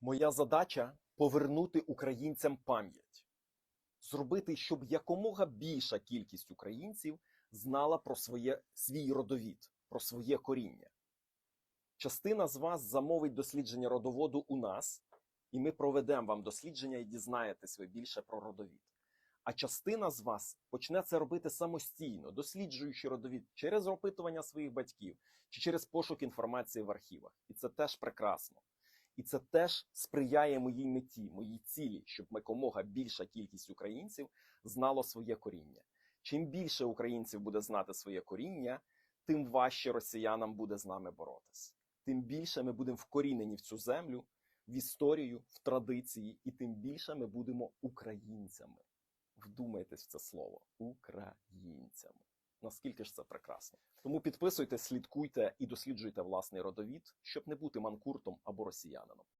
Моя задача повернути українцям пам'ять, зробити, щоб якомога більша кількість українців знала про своє, свій родовід, про своє коріння. Частина з вас замовить дослідження родоводу у нас, і ми проведемо вам дослідження і дізнаєтесь ви більше про родовід. А частина з вас почне це робити самостійно, досліджуючи родовід через опитування своїх батьків чи через пошук інформації в архівах. І це теж прекрасно. І це теж сприяє моїй меті, моїй цілі, щоб якомога більша кількість українців знало своє коріння. Чим більше українців буде знати своє коріння, тим важче росіянам буде з нами боротись. Тим більше ми будемо вкорінені в цю землю, в історію, в традиції, і тим більше ми будемо українцями. Вдумайтесь в це слово українцями. Наскільки ж це прекрасно. Тому підписуйтесь, слідкуйте і досліджуйте власний родовід, щоб не бути манкуртом або росіянином.